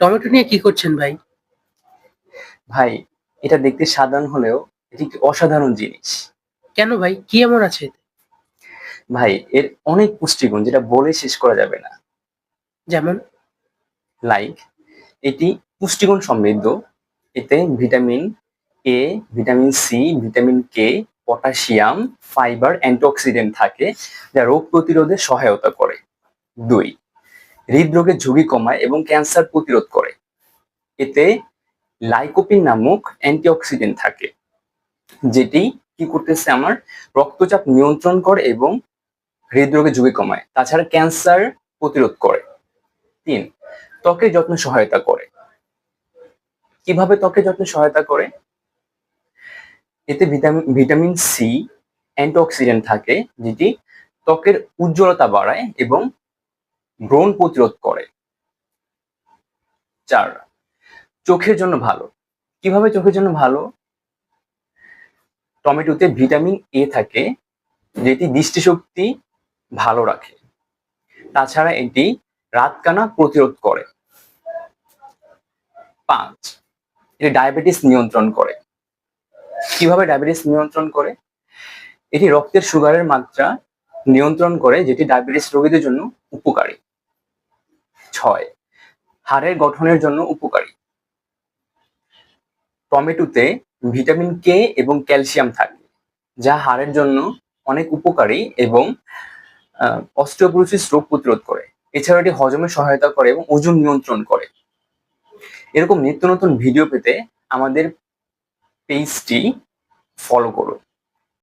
Tomato নিয়ে কি করছেন ভাই? ভাই এটা দেখতে সাধারণ হলেও এটি একটি অসাধারণ জিনিস। কেন ভাই? কি এমন আছে ভাই এর অনেক পুষ্টিগুণ যেটা বলে শেষ করা যাবে না। যেমন? লাইক এটি পুষ্টিগুণ সমৃদ্ধ। এতে vitamin A vitamin C vitamin K potassium fibre antioxidant থাকে যা রোগ প্রতিরোধে সহায়তা করে। দুই হৃদরোগের ঝুঁকি কমায় এবং ক্যান্সার প্রতিরোধ করে। এতে লাইকোপিন নামক অ্যান্টিঅক্সিডেন্ট থাকে, যেটি কি করতেছে আমার? রক্তচাপ নিয়ন্ত্রণ করে এবং হৃদরোগের ঝুঁকি কমায়, তাছাড়া ক্যান্সার প্রতিরোধ করে। তিন, ত্বকের যত্ন সহায়তা করে। কীভাবে ত্বকের যত্ন সহায়তা করে? এতে ভিটামিন ভিটামিন সি অ্যান্টিঅক্সিডেন্ট থাকে, যেটি ত্বকের উজ্জ্বলতা বাড়ায় এবং ব্রণ প্রতিরোধ করে। চার, চোখের জন্য ভালো। কীভাবে চোখের জন্য ভালো? টমেটোতে ভিটামিন এ থাকে, যেটি দৃষ্টিশক্তি ভালো রাখে। তাছাড়া এটি রাতকানা প্রতিরোধ করে। পাঁচ, এটি ডায়াবেটিস নিয়ন্ত্রণ করে। কীভাবে ডায়াবেটিস নিয়ন্ত্রণ করে? এটি রক্তের সুগারের মাত্রা নিয়ন্ত্রণ করে, যেটি ডায়াবেটিস রোগীদের জন্য উপকারী। ছয়। হাড়ের গঠনের জন্য উপকারী। টমেটোতে ভিটামিন কে এবং ক্যালসিয়াম থাকে, যা হাড়ের জন্য অনেক উপকারী এবং অস্টিওপোরোসিস রোগ প্রতিরোধ করে। এছাড়া এটি হজমে সহায়তা করে এবং ওজন নিয়ন্ত্রণ করে। এরকম নিত্য নতুন ভিডিও পেতে আমাদের পেজটি ফলো করুন।